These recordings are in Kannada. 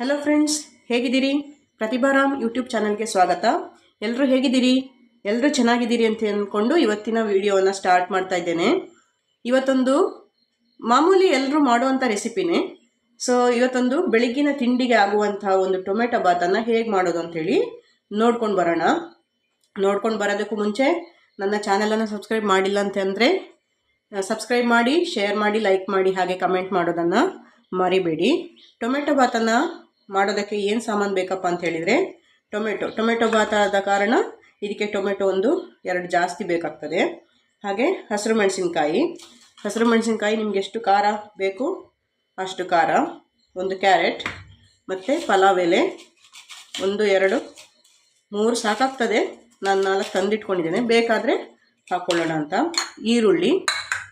ಹಲೋ ಫ್ರೆಂಡ್ಸ್ ಹೇಗಿದ್ದೀರಿ? ಪ್ರತಿಭಾರಾಮ್ ಯೂಟ್ಯೂಬ್ ಚಾನಲ್ಗೆ ಸ್ವಾಗತ. ಎಲ್ಲರೂ ಹೇಗಿದ್ದೀರಿ? ಎಲ್ಲರೂ ಚೆನ್ನಾಗಿದ್ದೀರಿ ಅಂತ ಅಂದ್ಕೊಂಡು ಇವತ್ತಿನ ವಿಡಿಯೋವನ್ನು ಸ್ಟಾರ್ಟ್ ಮಾಡ್ತಾ ಇದ್ದೇನೆ. ಇವತ್ತೊಂದು ಮಾಮೂಲಿ ಎಲ್ಲರೂ ಮಾಡುವಂಥ ರೆಸಿಪಿನೇ. ಸೊ ಇವತ್ತೊಂದು ಬೆಳಗ್ಗಿನ ತಿಂಡಿಗೆ ಆಗುವಂಥ ಒಂದು ಟೊಮೆಟೊ ಬಾತನ್ನು ಹೇಗೆ ಮಾಡೋದು ಅಂಥೇಳಿ ನೋಡ್ಕೊಂಡು ಬರೋಣ. ನೋಡ್ಕೊಂಡು ಬರೋದಕ್ಕೂ ಮುಂಚೆ ನನ್ನ ಚಾನಲನ್ನು ಸಬ್ಸ್ಕ್ರೈಬ್ ಮಾಡಿಲ್ಲ ಅಂತಂದರೆ ಸಬ್ಸ್ಕ್ರೈಬ್ ಮಾಡಿ ಶೇರ್ ಮಾಡಿ ಲೈಕ್ ಮಾಡಿ, ಹಾಗೆ ಕಮೆಂಟ್ ಮಾಡೋದನ್ನು ಮರಿಬೇಡಿ. ಟೊಮೆಟೊ ಬಾತನ್ನು ಮಾಡೋದಕ್ಕೆ ಏನು ಸಾಮಾನು ಬೇಕಪ್ಪ ಅಂತ ಹೇಳಿದರೆ ಟೊಮೆಟೊ. ಟೊಮೆಟೊ ಭಾತ ಆದ ಕಾರಣ ಇದಕ್ಕೆ ಟೊಮೆಟೊ ಒಂದು ಎರಡು ಜಾಸ್ತಿ ಬೇಕಾಗ್ತದೆ. ಹಾಗೆ ಹಸಿರು ಮೆಣಸಿನ್ಕಾಯಿ. ಹಸಿರು ಮೆಣಸಿನ್ಕಾಯಿ ನಿಮ್ಗೆ ಎಷ್ಟು ಖಾರ ಬೇಕು ಅಷ್ಟು ಖಾರ. ಒಂದು ಕ್ಯಾರೆಟ್, ಮತ್ತು ಪಲಾವ್ ಎಲೆ, ಒಂದು, ಎರಡು, ಮೂರು ಸಾಕಾಗ್ತದೆ. ನಾನು ನಾಲ್ಕು ತಂದಿಟ್ಕೊಂಡಿದ್ದೇನೆ. ಬೇಕಾದರೆ ಹಾಕ್ಕೊಳ್ಳೋಣ ಅಂತ. ಈರುಳ್ಳಿ,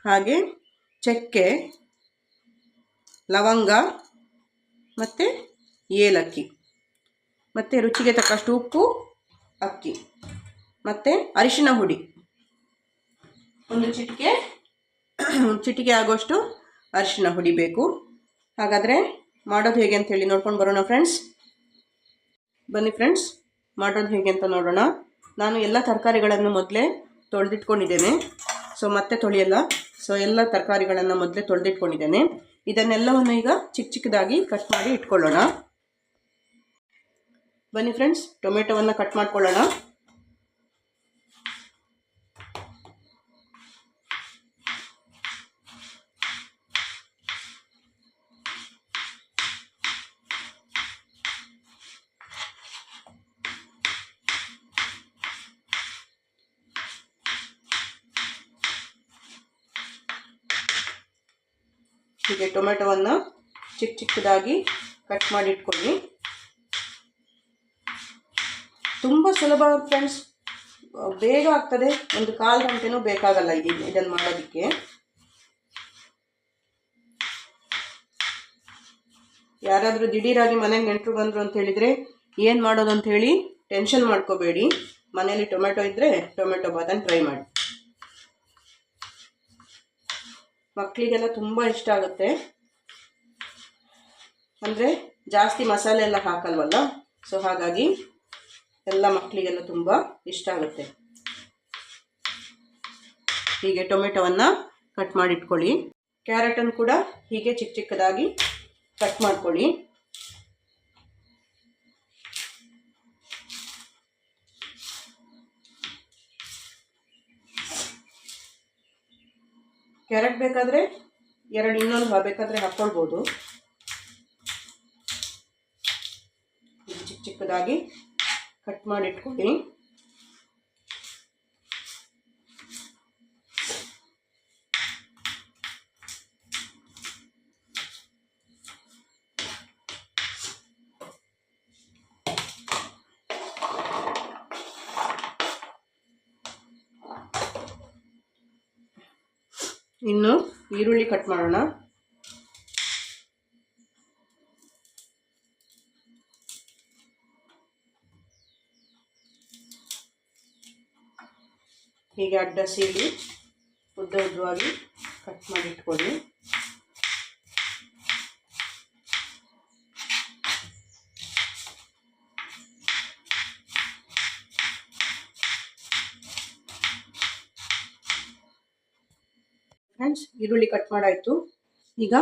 ಹಾಗೆ ಚಕ್ಕೆ, ಲವಂಗ, ಮತ್ತು ಏಲಕ್ಕಿ ಮತ್ತು ರುಚಿಗೆ ತಕ್ಕಷ್ಟು ಉಪ್ಪು, ಅಕ್ಕಿ. ಮತ್ತು ಅರಿಶಿನ ಹುಡಿ ಒಂದು ಚಿಟಿಕೆ ಚಿಟಿಕೆ ಆಗೋಷ್ಟು ಅರಿಶಿನ ಹುಡಿ ಬೇಕು. ಹಾಗಾದರೆ ಮಾಡೋದು ಹೇಗೆ ಅಂತ ಹೇಳಿ ನೋಡ್ಕೊಂಡು ಬರೋಣ ಫ್ರೆಂಡ್ಸ್ ಬನ್ನಿ ಫ್ರೆಂಡ್ಸ್ ಮಾಡೋದು ಹೇಗೆ ಅಂತ ನೋಡೋಣ. ನಾನು ಎಲ್ಲ ತರಕಾರಿಗಳನ್ನು ಮೊದಲೇ ತೊಳೆದಿಟ್ಕೊಂಡಿದ್ದೇನೆ. ಸೊ ಮತ್ತೆ ತೊಳೆಯಲ್ಲ. ಸೊ ಎಲ್ಲ ತರಕಾರಿಗಳನ್ನು ಮೊದಲೇ ತೊಳೆದಿಟ್ಕೊಂಡಿದ್ದೇನೆ. ಇದನ್ನೆಲ್ಲವನ್ನು ಈಗ ಚಿಕ್ಕ ಚಿಕ್ಕದಾಗಿ ಕಟ್ ಮಾಡಿ ಇಟ್ಕೊಳ್ಳೋಣ. ಬನ್ನಿ ಫ್ರೆಂಡ್ಸ್ ಟೊಮೆಟೊವನ್ನು ಕಟ್ ಮಾಡ್ಕೊಳ್ಳೋಣ. ಹೀಗೆ ಟೊಮೆಟೊವನ್ನು ಚಿಕ್ಕ ಚಿಕ್ಕದಾಗಿ ಕಟ್ ಮಾಡಿ ಇಟ್ಕೊಳ್ಳಿ ತುಂಬ ಸುಲಭ ಫ್ರೆಂಡ್ಸ್ ಬೇಗ ಆಗ್ತದೆ. ಒಂದು ಕಾಲು ಗಂಟೆನೂ ಬೇಕಾಗಲ್ಲ ಇದು ಇದನ್ನು ಮಾಡೋದಕ್ಕೆ. ಯಾರಾದರೂ ದಿಢೀರಾಗಿ ಮನೆಗೆ ನೆಂಟರು ಬಂದರು ಅಂತ ಹೇಳಿದರೆ ಏನು ಮಾಡೋದು ಅಂತ ಹೇಳಿ ಟೆನ್ಷನ್ ಮಾಡ್ಕೋಬೇಡಿ. ಮನೇಲಿ ಟೊಮೆಟೊ ಇದ್ದರೆ ಟೊಮೆಟೊ ಬಾತನ್ನು ಟ್ರೈ ಮಾಡಿ. ಮಕ್ಕಳಿಗೆಲ್ಲ ತುಂಬ ಇಷ್ಟ ಆಗುತ್ತೆ. ಅಂದರೆ ಜಾಸ್ತಿ ಮಸಾಲೆ ಎಲ್ಲ ಹಾಕಲ್ವಲ್ಲ? ಸೊ ಹಾಗಾಗಿ ಎಲ್ಲ ಮಕ್ಕಳಿಗೆಲ್ಲ ತುಂಬ ಇಷ್ಟ ಆಗುತ್ತೆ. ಹೀಗೆ ಟೊಮೆಟೊವನ್ನು ಕಟ್ ಮಾಡಿಟ್ಕೊಳ್ಳಿ. ಕ್ಯಾರೆಟನ್ನು ಕೂಡ ಹೀಗೆ ಚಿಕ್ಕ ಚಿಕ್ಕದಾಗಿ ಕಟ್ ಮಾಡ್ಕೊಳ್ಳಿ. ಕ್ಯಾರೆಟ್ ಬೇಕಾದರೆ ಎರಡು, ಇನ್ನೊಂದು ಬೇಕಾದರೆ ಹಾಕ್ಕೊಳ್ಬೋದು. ಚಿಕ್ಕ ಚಿಕ್ಕದಾಗಿ ಕಟ್ ಮಾಡಿಟ್ಕೊಳ್ಳಿ. ಇನ್ನು ಈರುಳ್ಳಿ ಕಟ್ ಮಾಡೋಣ. ಹೀಗೆ ಅಡ್ಡ ಸೀಳಿ ಉದ್ದ ಉದ್ದವಾಗಿ ಕಟ್ ಮಾಡಿ ಇಟ್ಕೊಳ್ಳಿ ಫ್ರೆಂಡ್ಸ್, ಈರುಳ್ಳಿ ಕಟ್ ಮಾಡಾಯಿತು. ಈಗ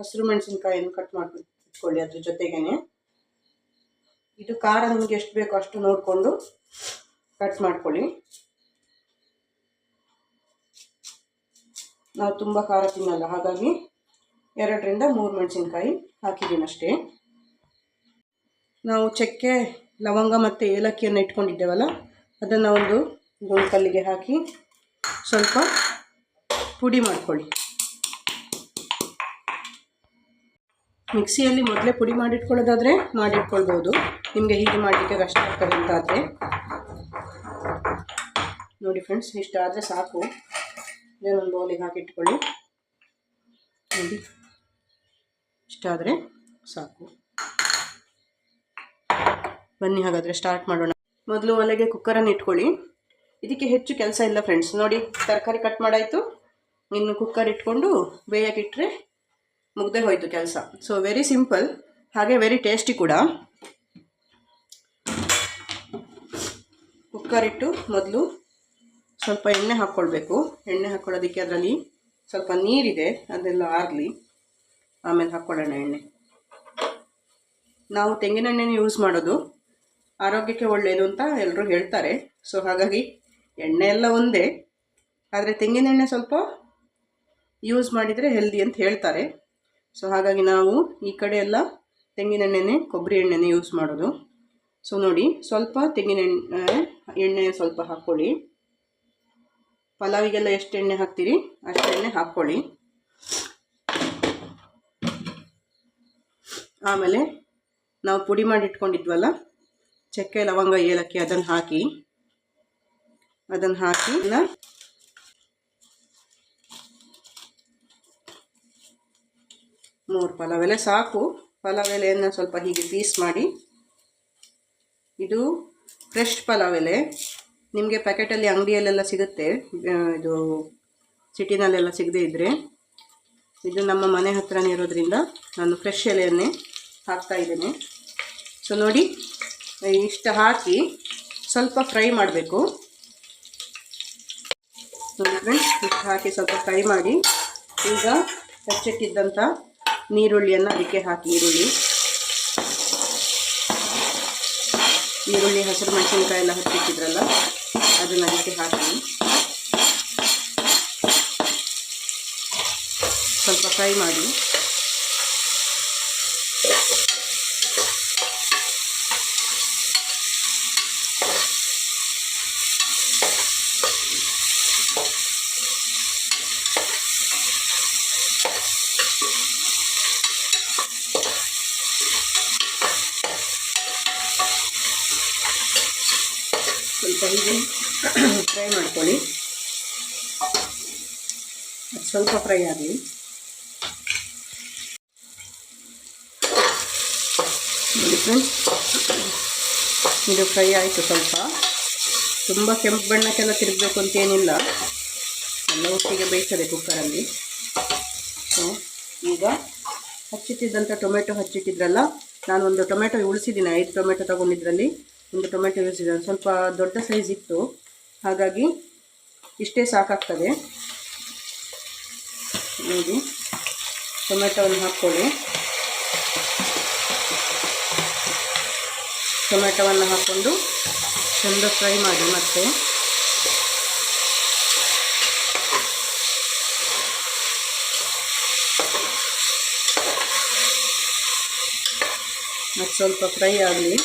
ಹಸಿರು ಮೆಣಸಿನ್ಕಾಯನ್ನು ಕಟ್ ಮಾಡಿ ಇಟ್ಕೊಳ್ಳಿ ಅದ್ರ ಜೊತೆಗೇನೆ. ಇದು ಖಾರ ನಿಮಗೆ ಎಷ್ಟು ಬೇಕೋ ಅಷ್ಟು ನೋಡಿಕೊಂಡು ಕಟ್ ಮಾಡ್ಕೊಳ್ಳಿ. ನಾವು ತುಂಬ ಖಾರ ತಿನ್ನಲ್ಲ. ಹಾಗಾಗಿ ಎರಡರಿಂದ ಮೂರು ಮೆಣಸಿನ್ಕಾಯಿ ಹಾಕಿದ್ದೀನಿ ಅಷ್ಟೇ ನಾವು ಚಕ್ಕೆ, ಲವಂಗ ಮತ್ತು ಏಲಕ್ಕಿಯನ್ನು ಇಟ್ಕೊಂಡಿದ್ದೇವಲ್ಲ, ಅದನ್ನು ಒಂದು ಗುಂಡ್ಕಲ್ಲಿಗೆ ಹಾಕಿ ಸ್ವಲ್ಪ ಪುಡಿ ಮಾಡ್ಕೊಳ್ಳಿ. ಮಿಕ್ಸಿಯಲ್ಲಿ ಮೊದಲೇ ಪುಡಿ ಮಾಡಿಟ್ಕೊಳ್ಳೋದಾದರೆ ಮಾಡಿಟ್ಕೊಳ್ಬೋದು. ನಿಮಗೆ ಹೀಗೆ ಮಾಡಲಿಕ್ಕೆ ಕಷ್ಟ ಆಗ್ತದೆ ಅಂತಾದರೆ. ನೋಡಿ ಫ್ರೆಂಡ್ಸ್ ಇಷ್ಟು ಆದರೆ ಸಾಕು. ಇದನ್ನೊಂದು ಬೌಲಿಗೆ ಹಾಕಿಟ್ಕೊಳ್ಳಿ. ನೋಡಿ. ಇಷ್ಟಾದರೆ ಸಾಕು. ಬನ್ನಿ ಹಾಗಾದರೆ ಸ್ಟಾರ್ಟ್ ಮಾಡೋಣ. ಮೊದಲು ಒಲೆಗೆ ಕುಕ್ಕರನ್ನು ಇಟ್ಕೊಳ್ಳಿ. ಇದಕ್ಕೆ ಹೆಚ್ಚು ಕೆಲಸ ಇಲ್ಲ ಫ್ರೆಂಡ್ಸ್ ನೋಡಿ, ತರಕಾರಿ ಕಟ್ ಮಾಡಾಯಿತು. ಇನ್ನು ಕುಕ್ಕರ್ ಇಟ್ಕೊಂಡು ಬೇಯಕ್ಕಿಟ್ಟರೆ ಮುಗ್ದೇ ಹೋಯಿತು ಕೆಲಸ. ಸೊ ವೆರಿ ಸಿಂಪಲ್ ಹಾಗೆ ವೆರಿ ಟೇಸ್ಟಿ ಕೂಡ. ಕುಕ್ಕರ್ ಇಟ್ಟು ಮೊದಲು ಸ್ವಲ್ಪ ಎಣ್ಣೆ ಹಾಕ್ಕೊಳ್ಬೇಕು ಎಣ್ಣೆ ಹಾಕ್ಕೊಳ್ಳೋದಕ್ಕೆ ಅದರಲ್ಲಿ ಸ್ವಲ್ಪ ನೀರಿದೆ, ಅದೆಲ್ಲ ಆಗಲಿ ಆಮೇಲೆ ಹಾಕ್ಕೊಳ್ಳೋಣ ಎಣ್ಣೆ. ನಾವು ತೆಂಗಿನೆಣ್ಣೆನ ಯೂಸ್ ಮಾಡೋದು. ಆರೋಗ್ಯಕ್ಕೆ ಒಳ್ಳೆಯದು ಅಂತ ಎಲ್ಲರೂ ಹೇಳ್ತಾರೆ. ಸೊ ಹಾಗಾಗಿ ಎಣ್ಣೆ ಎಲ್ಲ ಒಂದೇ. ಆದರೆ ತೆಂಗಿನೆಣ್ಣೆ ಸ್ವಲ್ಪ ಯೂಸ್ ಮಾಡಿದರೆ ಹೆಲ್ದಿ ಅಂತ ಹೇಳ್ತಾರೆ. ಸೊ ಹಾಗಾಗಿ ನಾವು ಈ ಕಡೆ ಎಲ್ಲ ತೆಂಗಿನೆಣ್ಣೆನೇ ಕೊಬ್ಬರಿ ಎಣ್ಣೆನೇ ಯೂಸ್ ಮಾಡೋದು. ಸೊ ನೋಡಿ, ಸ್ವಲ್ಪ ತೆಂಗಿನ ಎಣ್ಣೆ ಎಣ್ಣೆ ಸ್ವಲ್ಪ ಹಾಕ್ಕೊಳ್ಳಿ ಪಲಾವಿಗೆಲ್ಲ ಎಷ್ಟು ಎಣ್ಣೆ ಹಾಕ್ತೀರಿ? ಅಷ್ಟು ಎಣ್ಣೆ ಹಾಕ್ಕೊಳ್ಳಿ. ಆಮೇಲೆ ನಾವು ಪುಡಿ ಮಾಡಿ ಇಟ್ಕೊಂಡಿದ್ವಲ್ಲ, ಚಕ್ಕೆ, ಲವಂಗ, ಏಲಕ್ಕಿ, ಅದನ್ನು ಹಾಕಿ ಅದನ್ನು ಹಾಕಿ ಮೂರು ಪಲಾವ್. ಎಲೆ ಸಾಕು. ಪಲಾವ್ ಎಲೆಯನ್ನು ಸ್ವಲ್ಪ ಹೀಗೆ ಪೀಸ್ ಮಾಡಿ. ಇದು ಫ್ರೆಶ್ ಪಲಾವ್ ಎಲೆ. ನಿಮಗೆ ಪ್ಯಾಕೆಟಲ್ಲಿ ಅಂಗಡಿಯಲ್ಲೆಲ್ಲ ಸಿಗುತ್ತೆ ಇದು ಸಿಟಿನಲ್ಲೆಲ್ಲ ಸಿಗದೇ ಇದ್ದರೆ ಇದು ನಮ್ಮ ಮನೆ ಹತ್ರನೇ ಇರೋದ್ರಿಂದ ನಾನು ಫ್ರೆಶ್ ಎಲೆಯನ್ನೇ ಹಾಕ್ತಾ ಇದ್ದೇನೆ. ಸೊ ನೋಡಿ, ಇಷ್ಟು ಹಾಕಿ ಸ್ವಲ್ಪ ಫ್ರೈ ಮಾಡಬೇಕು. ಇಷ್ಟು ಹಾಕಿ ಸ್ವಲ್ಪ ಫ್ರೈ ಮಾಡಿ, ಈಗ ಹಚ್ಚಿಟ್ಟಿದ್ದಂಥ ನೀರುಳ್ಳಿಯನ್ನು ಅದಕ್ಕೆ ಹಾಕಿ. ಈರುಳ್ಳಿ. ಈರುಳ್ಳಿ, ಹಸಿರು ಮೆಣಸಿನ್ಕಾಯಿ ಎಲ್ಲ ಹಚ್ಚಿಟ್ಟಿದ್ರಲ್ಲ? ಅದನ್ನು ಅದಕ್ಕೆ ಹಾಕಿ. ಸ್ವಲ್ಪ ಫ್ರೈ ಮಾಡಿ ಸ್ವಲ್ಪ ಹೀಗೆ ಫ್ರೈ ಮಾಡ್ಕೊಳ್ಳಿ ಸ್ವಲ್ಪ ಫ್ರೈ ಆಗಲಿ. ನೋಡಿ ಫ್ರೆಂಡ್ಸ್ ಇದು ಫ್ರೈ ಆಯಿತು ಸ್ವಲ್ಪ. ತುಂಬ ಕೆಂಪು ಬಣ್ಣಕ್ಕೆಲ್ಲ ತಿರುಗಬೇಕು ಅಂತೇನಿಲ್ಲ ಎಲ್ಲ ಒಟ್ಟಿಗೆ ಬೇಯ್ತದೆ ಕುಕ್ಕರಲ್ಲಿ ಈಗ ಹಚ್ಚಿಟ್ಟಿದ್ದಂಥ ಟೊಮೆಟೊ ಹಚ್ಚಿಟ್ಟಿದ್ರಲ್ಲ ನಾನು ಒಂದು ಟೊಮೆಟೊ ಉಳಿಸಿದ್ದೀನಿ. ಐದು ಟೊಮೆಟೊ ತೊಗೊಂಡಿದ್ರಲ್ಲಿ, ಒಂದು ಟೊಮೆಟೊ ಉಳಿಸಿದ್ದೀನಿ. ಸ್ವಲ್ಪ ದೊಡ್ಡ ಸೈಜ್ ಇತ್ತು. ಹಾಗಾಗಿ ಇಷ್ಟೇ ಸಾಕಾಗ್ತದೆ. ನೋಡಿ. ಟೊಮೆಟೊವನ್ನು ಹಾಕ್ಕೊಳ್ಳಿ. ಟೊಮೆಟೊವನ್ನು ಹಾಕ್ಕೊಂಡು ಚೆಂದ ಫ್ರೈ ಮಾಡಿ ಮತ್ತೆ. ಮತ್ತು ಸ್ವಲ್ಪ ಫ್ರೈ ಆಗಲಿ.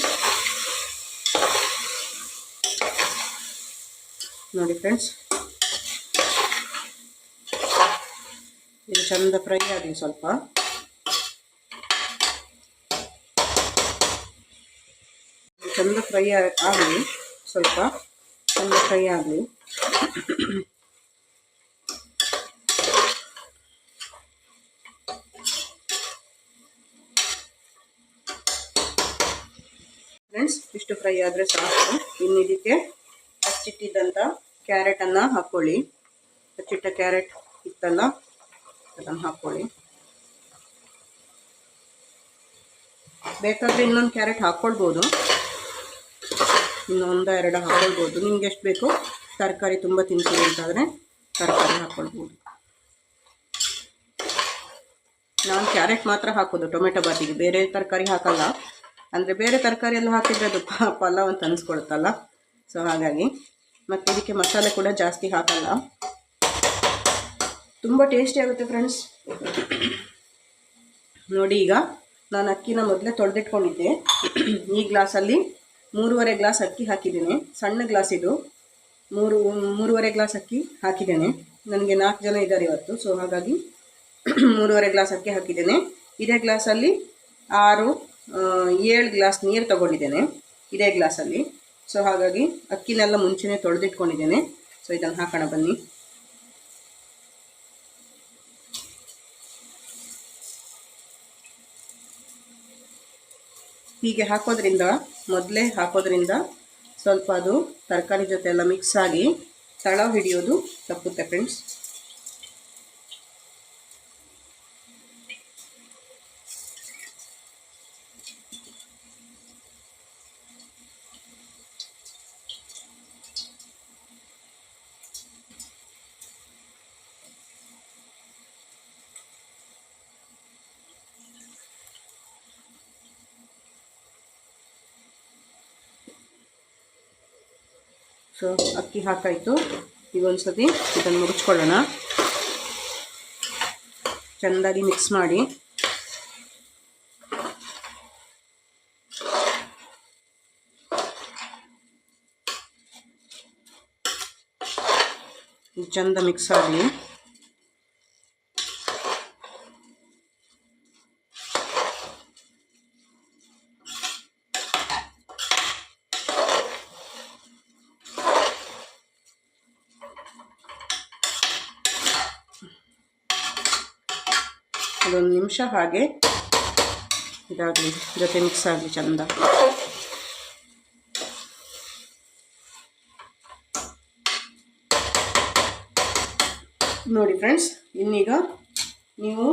ನೋಡಿ ಫ್ರೆಂಡ್ಸ್ ಇದು ಚಂದ ಫ್ರೈ ಆಗಲಿ ಸ್ವಲ್ಪ. ಚಂದ ಫ್ರೈ ಆಗಲಿ ಸ್ವಲ್ಪ ಚಂದ ಫ್ರೈ ಆಗಲಿ. ಫ್ರೆಂಡ್ಸ್, ಇಷ್ಟು ಫ್ರೈ ಆದರೆ ಸಾಕು. ಇನ್ನು ಇದಕ್ಕೆ ಹಚ್ಚಿಟ್ಟಿದ್ದಂಥ ಕ್ಯಾರೆಟನ್ನು ಹಾಕ್ಕೊಳ್ಳಿ ಹಚ್ಚಿಟ್ಟ ಕ್ಯಾರೆಟ್ ಇತ್ತಲ್ಲ ಅದನ್ನು ಹಾಕ್ಕೊಳ್ಳಿ. ಬೇಕಾದರೆ ಇನ್ನೊಂದು ಕ್ಯಾರೆಟ್ ಹಾಕ್ಕೊಳ್ಬೋದು. ಇನ್ನೊಂದು ಎರಡು ಹಾಕ್ಕೊಳ್ಬೋದು. ನಿಮ್ಗೆ ಎಷ್ಟು ಬೇಕು? ತರಕಾರಿ ತುಂಬ ತಿಂತೀವಿ ಅಂತಾದರೆ ತರಕಾರಿ ಹಾಕ್ಕೊಳ್ಬೋದು. ನಾನು ಕ್ಯಾರೆಟ್ ಮಾತ್ರ ಹಾಕೋದು, ಟೊಮೆಟೊ ಬಾತಿಗೆ. ಬೇರೆ ತರಕಾರಿ ಹಾಕಲ್ಲ. ಅಂದರೆ ಬೇರೆ ತರಕಾರಿ ಎಲ್ಲ ಹಾಕಿದರೆ ಅದು ಪಲಾವ್ ಅಂತ ಅನಿಸ್ಕೊಳುತ್ತಲ್ಲ ಸೊ ಹಾಗಾಗಿ. ಮತ್ತು ಇದಕ್ಕೆ ಮಸಾಲೆ ಕೂಡ ಜಾಸ್ತಿ ಹಾಕಲ್ಲ. ತುಂಬ ಟೇಸ್ಟಿ ಆಗುತ್ತೆ ಫ್ರೆಂಡ್ಸ್ ನೋಡಿ ಈಗ ನಾನು ಅಕ್ಕಿನ ಮೊದಲೇ ತೊಳೆದಿಟ್ಕೊಂಡಿದ್ದೆ. ಈ ಗ್ಲಾಸಲ್ಲಿ ಮೂರುವರೆ ಗ್ಲಾಸ್ ಅಕ್ಕಿ ಹಾಕಿದ್ದೇನೆ. ಸಣ್ಣ ಗ್ಲಾಸ್ ಇದು. ಮೂರು, ಮೂರುವರೆ ಗ್ಲಾಸ್ ಅಕ್ಕಿ ಹಾಕಿದ್ದೇನೆ. ನನಗೆ ನಾಲ್ಕು ಜನ ಇದ್ದಾರೆ ಇವತ್ತು ಸೊ ಹಾಗಾಗಿ ಮೂರುವರೆ ಗ್ಲಾಸ್ ಅಕ್ಕಿ ಹಾಕಿದ್ದೇನೆ. ಇದೇ ಗ್ಲಾಸಲ್ಲಿ ಆರು ಏಳು ಗ್ಲಾಸ್ ನೀರು ತಗೊಂಡಿದ್ದೇನೆ. ಇದೇ ಗ್ಲಾಸಲ್ಲಿ. ಸೊ ಹಾಗಾಗಿ ಅಕ್ಕಿನೆಲ್ಲ ಮುಂಚೆನೇ ತೊಳೆದಿಟ್ಕೊಂಡಿದ್ದೇನೆ. ಸೊ ಇದನ್ನು ಹಾಕೋಣ ಬನ್ನಿ. ಹೀಗೆ ಹಾಕೋದ್ರಿಂದ, ಮೊದಲೇ ಹಾಕೋದ್ರಿಂದ ಸ್ವಲ್ಪ ಅದು ತರಕಾರಿ ಜೊತೆ ಎಲ್ಲ ಮಿಕ್ಸ್ ಆಗಿ ತಳ ಹಿಡಿಯೋದು ತಪ್ಪುತ್ತೆ ಫ್ರೆಂಡ್ಸ್ ಸೊ, ಅಕ್ಕಿ ಹಾಕಾಯಿತು. ಈಗ ಒಂದು ಸತಿ ಇದನ್ನು ಮುಗಿಸ್ಕೊಳ್ಳೋಣ ಚೆಂದಾಗಿ ಮಿಕ್ಸ್ ಮಾಡಿ. ಚಂದ ಚೆಂದ ಮಿಕ್ಸ್ ಆಗಲಿ. ಅದೊಂದು ನಿಮಿಷ ಹಾಗೆ ಇದಾಗಲಿ, ಜೊತೆ ಮಿಕ್ಸ್ ಆಗಲಿ ಚಂದ. ನೋಡಿ ಫ್ರೆಂಡ್ಸ್ ಇನ್ನೀಗ ನೀವು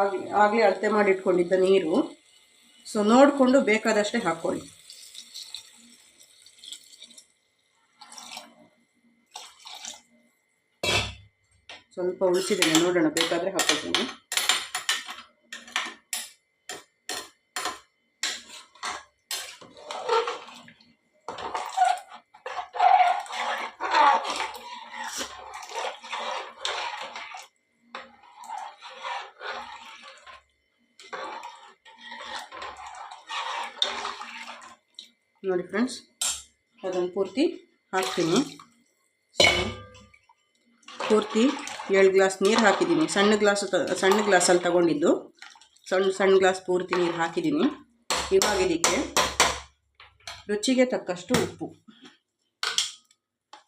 ಆಗಲಿ, ಆಗಲೇ ಅಳತೆ ಮಾಡಿಟ್ಕೊಂಡಿದ್ದ ನೀರು ಸೊ ನೋಡಿಕೊಂಡು ಬೇಕಾದಷ್ಟೇ ಹಾಕ್ಕೊಳ್ಳಿ ಸ್ವಲ್ಪ ಉಳಿಸಿದ್ದೇನೆ, ನೋಡೋಣ, ಬೇಕಾದರೆ ಹಾಕ್ಕೊಳ್ತೀನಿ ನೋಡಿ ಫ್ರೆಂಡ್ಸ್. ಅದನ್ನು ಪೂರ್ತಿ ಹಾಕ್ತೀನಿ. ಪೂರ್ತಿ ಏಳು ಗ್ಲಾಸ್ ನೀರು ಹಾಕಿದ್ದೀನಿ. ಸಣ್ಣ ಗ್ಲಾಸ್ ಸಣ್ಣ ಗ್ಲಾಸಲ್ಲಿ ತಗೊಂಡಿದ್ದು. ಸಣ್ಣ ಸಣ್ಣ ಗ್ಲಾಸ್ ಪೂರ್ತಿ ನೀರು ಹಾಕಿದ್ದೀನಿ. ಇವಾಗ ಇದಕ್ಕೆ ರುಚಿಗೆ ತಕ್ಕಷ್ಟು ಉಪ್ಪು.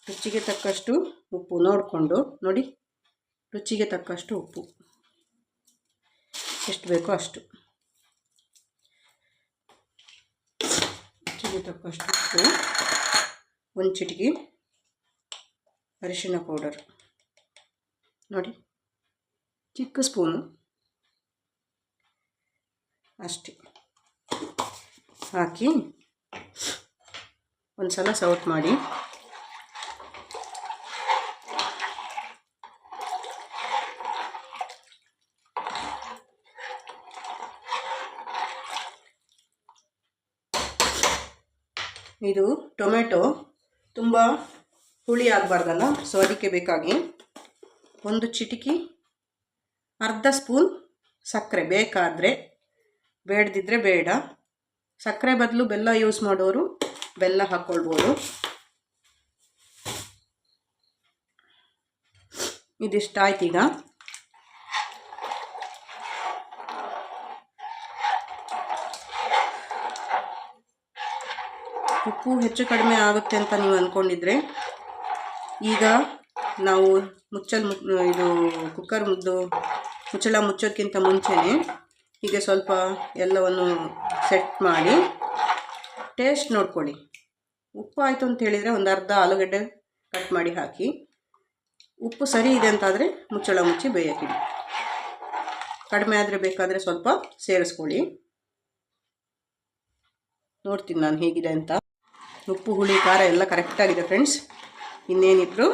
ರುಚಿಗೆ ತಕ್ಕಷ್ಟು ಉಪ್ಪು ನೋಡಿಕೊಂಡು, ನೋಡಿ, ರುಚಿಗೆ ತಕ್ಕಷ್ಟು ಉಪ್ಪು. ಎಷ್ಟು ಬೇಕೋ ಅಷ್ಟು. ರುಚಿಗೆ ತಕ್ಕಷ್ಟು ಉಪ್ಪು, ಒಂದು ಚಿಟಿಕೆ ಅರಿಶಿನ ಪೌಡರ್. ನೋಡಿ, ಚಿಕ್ಕ ಸ್ಪೂನು ಅಷ್ಟೇ. ಹಾಕಿ ಒಂದು ಸಲ ಸೌಟ್ ಮಾಡಿ ಇದು ಟೊಮೆಟೊ ತುಂಬ ಹುಳಿ ಆಗಬಾರ್ದಲ್ಲ? ಸೊ ಅದಕ್ಕೆ ಬೇಕಾಗಿ ಒಂದು ಚಿಟಿಕಿ, ಅರ್ಧ ಸ್ಪೂನ್ ಸಕ್ಕರೆ ಬೇಕಾದರೆ ಬೇಡದಿದ್ದರೆ ಬೇಡ. ಸಕ್ಕರೆ ಬದಲು ಬೆಲ್ಲ ಯೂಸ್ ಮಾಡೋರು ಬೆಲ್ಲ ಹಾಕ್ಕೊಳ್ಬೋದು ಇದಿಷ್ಟು ಆಯ್ತು ಈಗ ಉಪ್ಪು ಹೆಚ್ಚು ಕಡಿಮೆ ಆಗುತ್ತೆ ಅಂತ ನೀವು ಅಂದ್ಕೊಂಡಿದ್ರೆ ಈಗ ನಾವು ಮುಚ್ಚಲು ಇದು ಕುಕ್ಕರ್ ಮುದ್ದು, ಮುಚ್ಚಳ ಮುಚ್ಚೋಕ್ಕಿಂತ ಮುಂಚೆನೇ ಹೀಗೆ ಸ್ವಲ್ಪ ಎಲ್ಲವನ್ನು ಸೆಟ್ ಮಾಡಿ ಟೇಸ್ಟ್ ನೋಡ್ಕೊಳ್ಳಿ. ಉಪ್ಪು ಆಯಿತು ಅಂತ ಹೇಳಿದರೆ ಒಂದು ಅರ್ಧ ಆಲೂಗಡ್ಡೆ ಕಟ್ ಮಾಡಿ ಹಾಕಿ, ಉಪ್ಪು ಸರಿ ಇದೆ ಅಂತಾದರೆ ಮುಚ್ಚಳ ಮುಚ್ಚಿ ಬೇಯಕ್ಕಿಡಿ ಕಡಿಮೆ ಆದರೆ ಬೇಕಾದರೆ ಸ್ವಲ್ಪ ಸೇರಿಸ್ಕೊಳ್ಳಿ. ನೋಡ್ತೀನಿ ನಾನು ಹೇಗಿದೆ ಅಂತ. ಉಪ್ಪು, ಹುಳಿ, ಖಾರ ಎಲ್ಲ ಕರೆಕ್ಟಾಗಿದೆ ಫ್ರೆಂಡ್ಸ್ ಇನ್ನೇನಿದ್ರು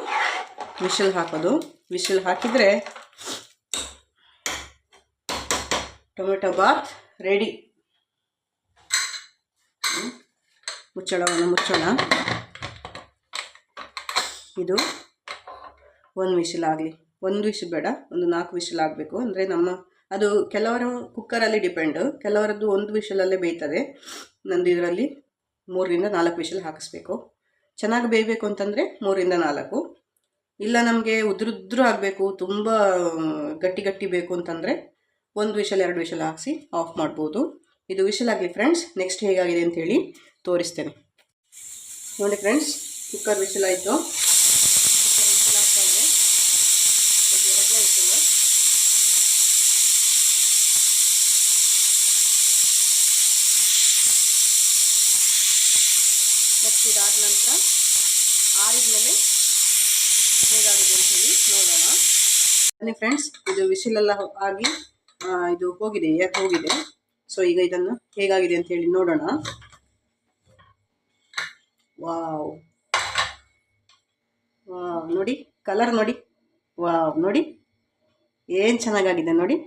ವಿಶಲ್ ಹಾಕೋದು. ವಿಶಲ್ ಹಾಕಿದರೆ ಟೊಮೆಟೊ ಬಾತ್ ರೆಡಿ ಮುಚ್ಚಳವನ್ನು ಮುಚ್ಚೋಣ. ಇದು ಒಂದು ವಿಶಲ್ ಆಗಲಿ. ಒಂದು ವಿಶಲ್ ಬೇಡ, ಒಂದು ನಾಲ್ಕು ವಿಶಲ್ ಆಗಬೇಕು. ಅಂದರೆ ನಮ್ಮ, ಅದು ಕೆಲವರು ಕುಕ್ಕರಲ್ಲಿ ಡಿಪೆಂಡು ಕೆಲವರದ್ದು ಒಂದು ವಿಶಲಲ್ಲೇ ಬೇಯ್ತದೆ. ನಂದು ಇದರಲ್ಲಿ ಮೂರರಿಂದ ನಾಲ್ಕು ವಿಶಲ್ ಹಾಕಿಸ್ಬೇಕು. ಚೆನ್ನಾಗಿ ಬೇಯಬೇಕು ಅಂತಂದರೆ ಮೂರರಿಂದ ನಾಲ್ಕು. ಇಲ್ಲ ನಮಗೆ ಉದ್ರುದ್ರು ಆಗಬೇಕು, ತುಂಬ ಗಟ್ಟಿ ಗಟ್ಟಿ ಬೇಕು ಅಂತಂದರೆ ಒಂದು ವಿಷಲ್, ಎರಡು ವಿಷಲ್ ಹಾಕಿಸಿ ಆಫ್ ಮಾಡ್ಬೋದು. ಇದು ವಿಷಲ್ ಆಗಲಿ ಫ್ರೆಂಡ್ಸ್, ನೆಕ್ಸ್ಟ್ ಹೇಗಾಗಿದೆ ಅಂತೇಳಿ ತೋರಿಸ್ತೇನೆ. ನೋಡಿ ಫ್ರೆಂಡ್ಸ್, ಕುಕ್ಕರ್ ವಿಷಲ್ ಆಯಿತು ನೆಕ್ಸ್ಟ್ ಇದಾದ ನಂತರ ಆರಿದ ಮೇಲೆ ಹೇಗಾಗಿದೆ ಅಂತ ಹೇಳಿ ನೋಡೋಣ ಬನ್ನಿ ಫ್ರೆಂಡ್ಸ್ ಇದು ವಿಸಿಲೆಲ್ಲ ಆಗಿ ಇದು ಹೋಗಿದೆ, ಯಾಕೆ ಹೋಗಿದೆ? ಸೊ ಈಗ ಇದನ್ನು ಹೇಗಾಗಿದೆ ಅಂತ ಹೇಳಿ ನೋಡೋಣ. ವಾವ್. ವಾವ್, ನೋಡಿ ಕಲರ್ ನೋಡಿ. ವಾವ್, ನೋಡಿ. ಏನು ಚೆನ್ನಾಗಾಗಿದೆ ನೋಡಿ.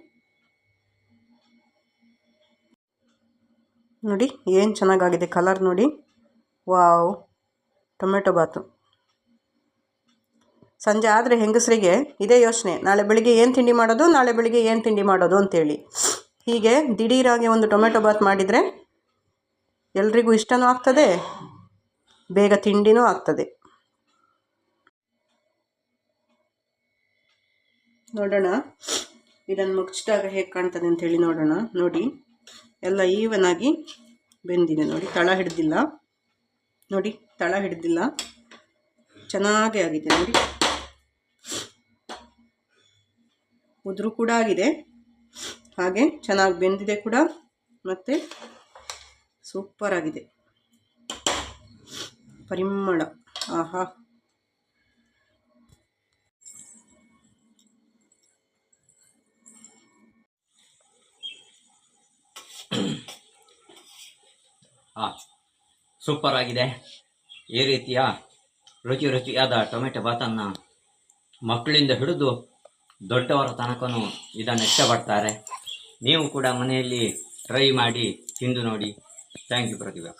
ನೋಡಿ, ಏನು ಚೆನ್ನಾಗಾಗಿದೆ ಕಲರ್ ನೋಡಿ. ವಾವ್. ಟೊಮೆಟೊ ಬಾತು. ಸಂಜೆ ಆದರೆ ಹೆಂಗಸರಿಗೆ ಇದೇ ಯೋಚನೆ, ನಾಳೆ ಬೆಳಿಗ್ಗೆ ಏನು ತಿಂಡಿ ಮಾಡೋದು, ನಾಳೆ ಬೆಳಿಗ್ಗೆ ಏನು ತಿಂಡಿ ಮಾಡೋದು ಅಂತೇಳಿ. ಹೀಗೆ ದಿಢೀರಾಗಿ ಒಂದು ಟೊಮೆಟೊ ಬಾತ್ ಮಾಡಿದರೆ ಎಲ್ರಿಗೂ ಇಷ್ಟನೂ ಆಗ್ತದೆ, ಬೇಗ ತಿಂಡಿನೂ ಆಗ್ತದೆ. ನೋಡೋಣ, ಇದನ್ನು ಮುಚ್ಚಿದಾಗ ಹೇಗೆ ಕಾಣ್ತದೆ ಅಂತ ಹೇಳಿ ನೋಡೋಣ. ನೋಡಿ, ಎಲ್ಲ ಈವನ್ ಆಗಿ ಬೆಂದಿದೆ. ನೋಡಿ, ತಳ ಹಿಡ್ದಿಲ್ಲ. ನೋಡಿ, ತಳ ಹಿಡ್ದಿಲ್ಲ. ಚೆನ್ನಾಗೇ ಆಗಿದೆ. ನೋಡಿ. ಉದುರು ಕೂಡ ಆಗಿದೆ. ಹಾಗೆ ಚೆನ್ನಾಗಿ ಬೆಂದಿದೆ ಕೂಡ. ಮತ್ತು ಸೂಪರ್ ಆಗಿದೆ. ಪರಿಮಳ. ಆಹಾ. ಸೂಪರ್ ಆಗಿದೆ. ಈ ರೀತಿಯ ರುಚಿ ರುಚಿಯಾದ ಟೊಮೆಟೊ ಬಾತನ್ನು ಮಕ್ಕಳಿಂದ ಹಿಡಿದು ದೊಡ್ಡವರ ತನಕನೂ ಇದನ್ನು ಇಷ್ಟಪಡ್ತಾರೆ. ನೀವು ಕೂಡ ಮನೆಯಲ್ಲಿ ಟ್ರೈ ಮಾಡಿ ತಿಂದು ನೋಡಿ. Thank you Prathibha.